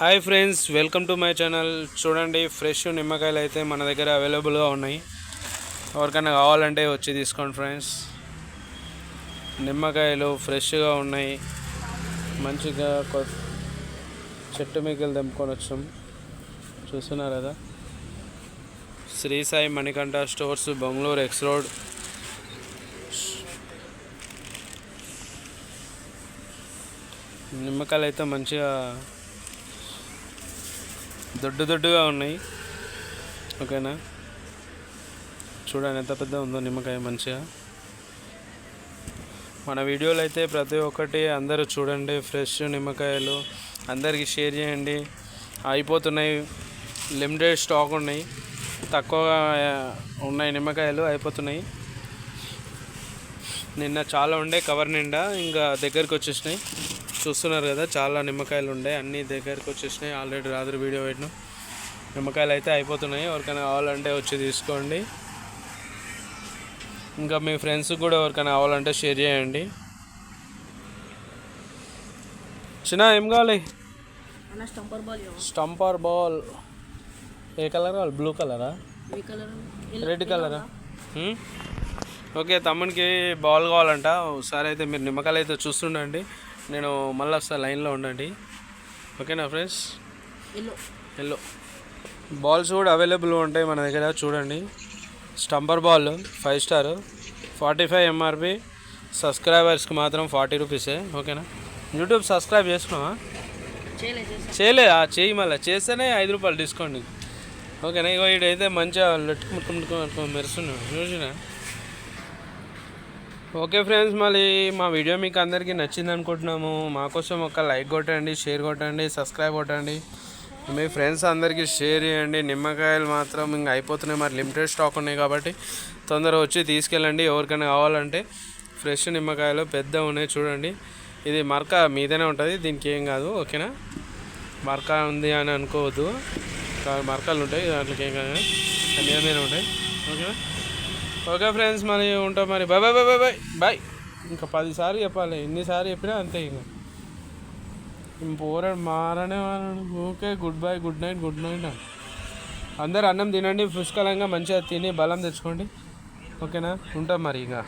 Hi friends welcome to my channel. చూడండి fresh నిమ్మకాయలు అయితే మన దగ్గర అవైలబుల్గా ఉన్నాయి. ఎవరికైనా కావాలంటే వచ్చి తీసుకోండి ఫ్రెండ్స్. నిమ్మకాయలు ఫ్రెష్గా ఉన్నాయి. మంచిగా కొ- చెట్టు మిగిలి తెంపుకొని వచ్చాం. చూస్తున్నారు కదా? Shri Sai Manikanta stores Bengaluru X road. నిమ్మకాయలు అయితే మంచిగా దొడ్డు దొడ్డుగా ఉన్నాయి. ఓకేనా? చూడండి ఎంత పెద్ద ఉందో నిమ్మకాయ మంచిగా. మన వీడియోలు అయితే ప్రతి ఒక్కటి అందరూ చూడండి ఫ్రెష్ నిమ్మకాయలు అందరికీ షేర్ చేయండి. అయిపోతున్నాయి. లిమిటెడ్ స్టాక్ ఉన్నాయి. తక్కువగా ఉన్నాయి నిమ్మకాయలు అయిపోతున్నాయి. నిన్న చాలా ఉండే కవర్ నిండా ఇంకా దగ్గరికి వచ్చేసినాయి. చూస్తున్నారు కదా చాలా నిమ్మకాయలు ఉండే అన్నీ దగ్గరికి వచ్చేసినాయి ఆల్రెడీ రాత్రి వీడియో పెట్టినాం. నిమ్మకాయలు అయితే అయిపోతున్నాయి ఎవరికైనా కావాలంటే వచ్చి తీసుకోండి. ఇంకా మీ ఫ్రెండ్స్ కూడా ఎవరికైనా కావాలంటే షేర్ చేయండి. చిన్న ఏం కావాలి? స్టంపర్ బాల్ ఏ కలర్ కావాలి? బ్లూ కలరా? రెడ్ కలరా? ఓకే తమ్మునికి బాల్ కావాలంట. ఒకసారి అయితే మీరు నిమ్మకాయలు అయితే చూస్తుండండి. నేను మళ్ళీ వస్తా లైన్లో ఉండండి. ఓకేనా ఫ్రెండ్స్? ఎల్లో ఎల్లో బాల్స్ కూడా అవైలబుల్ ఉంటాయి మన దగ్గర చూడండి. Stumper ball five star forty five MRP సబ్స్క్రైబర్స్కి మాత్రం ఫార్టీ రూపీసే ఓకేనా? యూట్యూబ్ సబ్స్క్రైబ్ చేసుకున్నావా? చేయలే చేయి మళ్ళీ. చేస్తేనే ఐదు రూపాయలు డిస్కౌంట్. ఓకేనా? ఇగో ఇడైతే మంచిగా లెట్టుకుంటుకుంటుకో మెరుస్తున్నాడు చూసినా? ఓకే ఫ్రెండ్స్ మళ్ళీ మా వీడియో మీకు అందరికీ నచ్చింది అనుకుంటున్నాము. మా కోసం ఒక లైక్ కొట్టండి షేర్ కొట్టండి సబ్స్క్రైబ్ కొట్టండి. మీ ఫ్రెండ్స్ అందరికీ షేర్ చేయండి. నిమ్మకాయలు మాత్రం ఇంకా అయిపోతున్నాయి. మరి లిమిటెడ్ స్టాక్ ఉన్నాయి కాబట్టి తొందరగా వచ్చి తీసుకెళ్ళండి. ఎవరికైనా కావాలంటే ఫ్రెష్ నిమ్మకాయలు పెద్ద ఉన్నాయి చూడండి. ఇది మరక మీదనే ఉంటుంది దీనికి ఏం కాదు ఓకేనా? మరక ఉంది అని అనుకోవద్దు. మరకలు ఉంటాయి దాంట్లోకి ఏం కాదు. అన్నీ మీద ఉంటాయి ఓకేనా? ఓకే ఫ్రెండ్స్ మరి ఉంటాం మరి. Bye bye bye bye bye bye ఇంకా పదిసార్లు చెప్పాలి ఎన్నిసార్లు చెప్పినా అంతే ఇంకా. పోరాడు మారనే మారాడు. Okay good bye good night good night అందరు అన్నం తినండి పుష్కలంగా మంచిగా తిని బలం తెచ్చుకోండి. ఓకేనా? ఉంటాం మరి ఇంకా.